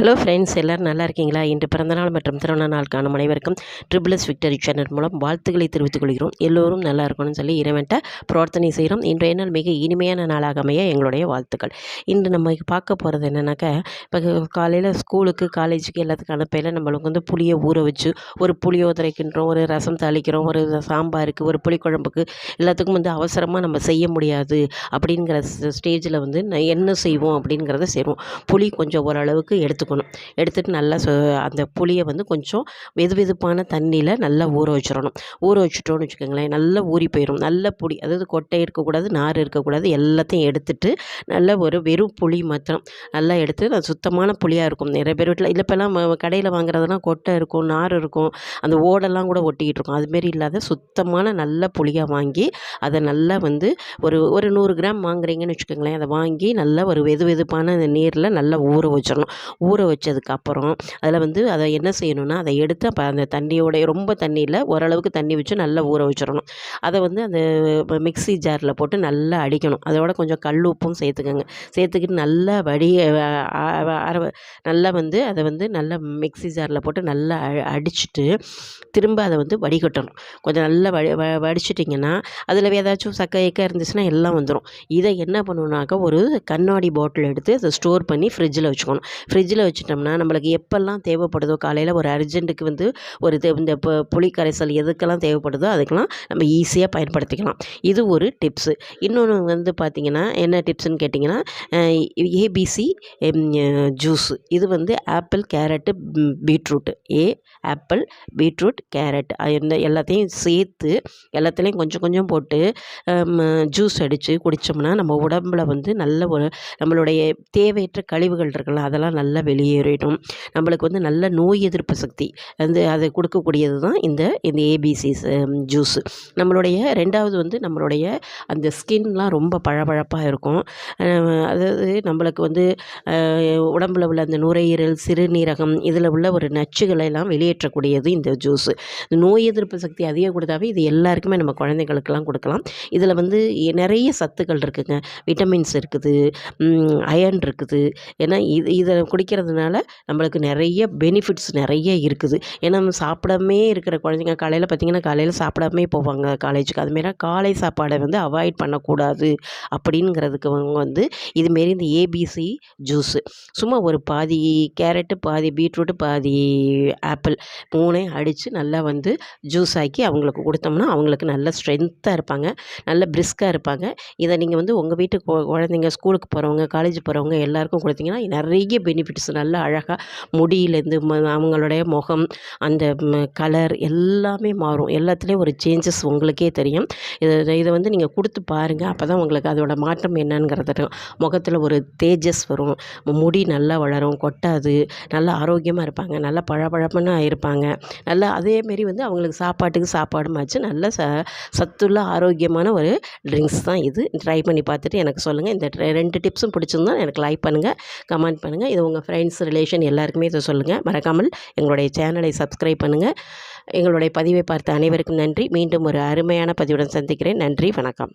Hello friends எல்லோரும் நல்லா இருக்கீங்களா? இன்று பிறந்தநாள் மற்றும் திருமண நாள் காணும் அனைவருக்கும் ட்ரிபிள்எஸ் விக்டரி சேனல் மூலம் வாழ்த்துக்களை தெரிவித்துக் கொள்கிறோம். எல்லோரும் நல்லா இருக்கணும்னு சொல்லி இறைவன்ட்ட பிரார்த்தனை செய்கிறோம். இன்றைய நாள் மிக இனிமையான நாளாக அமைய எங்களுடைய வாழ்த்துக்கள். இன்று நம்ம பார்க்க போகிறது என்னென்னாக்கா இப்போ காலையில் ஸ்கூலுக்கு காலேஜுக்கு எல்லாத்துக்கும் அனுப்பையில் நம்மளுக்கு வந்து புளியை ஊற வச்சு ஒரு புளியோதரை ஒரு ரசம் தாளிக்கிறோம் ஒரு சாம்பாருக்கு ஒரு புளிக்குழம்புக்கு எல்லாத்துக்கும் வந்து அவசரமாக நம்ம செய்ய முடியாது அப்படிங்கிற ஸ்டேஜில் வந்து என்ன செய்வோம் அப்படிங்கிறத செய்வோம். புளி கொஞ்சம் ஓரளவுக்கு எடுத்து எடுத்துக்கணும். எடுத்துகிட்டு நல்லா அந்த புளியை வந்து கொஞ்சம் வெது வெதுப்பான தண்ணியில் நல்லா ஊற வச்சிடணும். ஊற வச்சுட்டோன்னு வச்சுக்கோங்களேன் நல்லா ஊறி போயிடும் நல்ல புளி அதாவது கொட்டை இருக்கக்கூடாது நார் இருக்கக்கூடாது எல்லாத்தையும் எடுத்துட்டு நல்ல ஒரு வெறும் புளி மாத்திரம் நல்லா எடுத்து சுத்தமான புளியாக இருக்கும். நிறைய பேர் வீட்டில் இல்லை இப்போல்லாம் கடையில் வாங்குறதுலாம் கொட்டை இருக்கும் நார் இருக்கும் அந்த ஓடெல்லாம் கூட ஒட்டிக்கிட்டு இருக்கும். அதுமாரி இல்லாத சுத்தமான நல்ல புளியாக வாங்கி அதை நல்லா வந்து ஒரு ஒரு நூறு கிராம் வாங்குறீங்கன்னு வச்சுக்கோங்களேன் அதை வாங்கி நல்லா ஒரு வெது வெதுப்பான நீரில் நல்லா ஊற வச்சிடணும். ஊற ஊற வச்சதுக்கப்புறம் அதில் வந்து அதை என்ன செய்யணும்னா அதை எடுத்து அப்போ அந்த தண்ணியோடைய ரொம்ப தண்ணியில் ஓரளவுக்கு தண்ணி வச்சு நல்லா ஊற வச்சிடணும். அதை வந்து அந்த மிக்ஸி ஜாரில் போட்டு நல்லா அடிக்கணும். அதோட கொஞ்சம் கல் உப்பும் சேர்த்துக்கோங்க. சேர்த்துக்கிட்டு நல்லா வடி நல்லா வந்து அதை வந்து நல்லா மிக்ஸி ஜாரில் போட்டு நல்லா அடிச்சுட்டு திரும்ப அதை வந்து வடிகட்டணும். கொஞ்சம் நல்லா வடி வடிச்சிட்டிங்கன்னா அதில் ஏதாச்சும் சக்கை ஏக்கா இருந்துச்சுன்னா எல்லாம் வந்துடும் இதை என்ன பண்ணணுன்னாக்கா ஒரு கண்ணாடி பாட்டில் எடுத்து அதை ஸ்டோர் பண்ணி ஃப்ரிட்ஜில் வச்சுக்கணும். ஃப்ரிட்ஜில் வச்சுட்டோம்னா நம்மளுக்கு எப்போல்லாம் தேவைப்படுதோ காலையில் ஒரு அர்ஜென்ட்டுக்கு வந்து ஒரு இந்த புளி கரைசல் எதுக்கெல்லாம் தேவைப்படுதோ அதுக்கெல்லாம் நம்ம ஈஸியாக பயன்படுத்திக்கலாம். இது ஒரு டிப்ஸு. இன்னொன்று வந்து பார்த்திங்கன்னா என்ன டிப்ஸ்னு கேட்டிங்கன்னா ஏபிசி ஜூஸ். இது வந்து apple carrot beetroot. A apple beetroot carrot இந்த எல்லாத்தையும் சேர்த்து எல்லாத்துலேயும் கொஞ்சம் கொஞ்சம் போட்டு ஜூஸ் அடித்து குடித்தோம்னா நம்ம உடம்பில் வந்து நல்ல ஒரு நம்மளுடைய தேவையற்ற கழிவுகள் இருக்கலாம் அதெல்லாம் நல்லா வெளியேறிடும். நம்மளுக்கு வந்து நல்ல நோய் எதிர்ப்பு சக்தி வந்து அதை கொடுக்கக்கூடியது தான் இந்த இந்த ஏபிசி ஜூஸ். நம்மளுடைய ரெண்டாவது வந்து நம்மளுடைய அந்த ஸ்கின்லாம் ரொம்ப பழபழப்பாக இருக்கும். அதாவது நம்மளுக்கு வந்து உடம்பில் உள்ள அந்த நுரையீரல் சிறுநீரகம் இதில் உள்ள ஒரு நச்சுகளை எல்லாம் வெளியேற்றக்கூடியது இந்த ஜூஸ். நோய் எதிர்ப்பு சக்தி அதிகம் கொடுத்தாவே இது எல்லாருக்குமே நம்ம குழந்தைங்களுக்கெல்லாம் கொடுக்கலாம். இதில் வந்து நிறைய சத்துக்கள் இருக்குதுங்க விட்டமின்ஸ் இருக்குது அயன் இருக்குது. ஏன்னா இது இதை குடிக்கிறதுனால நம்மளுக்கு நிறைய பெனிஃபிட்ஸ் நிறைய இருக்குது. ஏன்னா நம்ம சாப்பிடாமே இருக்கிற குழந்தைங்க காலையில் பார்த்திங்கன்னா காலையில் சாப்பிடாமே போவாங்க காலேஜுக்கு. அதுமாரி காலை சாப்பாடை வந்து அவாய்ட் பண்ணக்கூடாது அப்படிங்கிறதுக்கு அவங்க வந்து இதுமாரி இந்த ஏபிசி ஜூஸு. சும்மா ஒரு பாதி கேரட்டு பாதி பீட்ரூட்டு பாதி ஆப்பிள் மூணையும் அடித்து நல்லா வந்து ஜூஸ் ஆக்கி அவங்களுக்கு கொடுத்தோம்னா அவங்களுக்கு நல்ல ஸ்ட்ரென்த்தாக இருப்பாங்க. நல்ல பிரிஸ்காக இருப்பாங்க. இதை நீங்கள் வந்து உங்கள் வீட்டு குழந்தைங்க ஸ்கூலுக்கு போகிறவங்க காலேஜ் போகிறவங்க எல்லாருக்கும் கொடுத்தீங்கன்னா நிறைய பெனிஃபிட்ஸ் நல்லா அழகாக முடியிலேருந்து அவங்களுடைய முகம் அந்த கலர் எல்லாமே மாறும். எல்லாத்துலேயும் ஒரு சேஞ்சஸ் உங்களுக்கே தெரியும். இதை இதை வந்து நீங்கள் கொடுத்து பாருங்கள் அப்போ தான் உங்களுக்கு அதோட மாற்றம் என்னங்கிறது முகத்தில் ஒரு தேஜஸ் வரும். முடி நல்லா வளரும் கொட்டாது நல்லா ஆரோக்கியமாக இருப்பாங்க. நல்லா பழப்பழப்புன்னு இருப்பாங்க. நல்லா அது அதேமாரி வந்து அவங்களுக்கு சாப்பாட்டுக்கு சாப்பாடும் ஆச்சு. நல்ல ச சத்துள்ள ஆரோக்கியமான ஒரு ட்ரிங்க்ஸ் தான் இது. ட்ரை பண்ணி பார்த்துட்டு எனக்கு சொல்லுங்கள் இந்த ரெண்டு டிப்ஸும் பிடிச்சிருந்தா எனக்கு லைக் பண்ணுங்கள் கமெண்ட் பண்ணுங்கள் இது உங்கள் ஃப்ரெண்ட்ஸ் ரிலேஷன் எல்லாருக்குமே இதை சொல்லுங்கள் மறக்காமல் எங்களுடைய சேனலை சப்ஸ்கிரைப் பண்ணுங்கள் எங்களுடைய பதிவை பார்த்த அனைவருக்கும் நன்றி. மீண்டும் ஒரு அருமையான பதிவுடன் சந்திக்கிறேன். நன்றி வணக்கம்.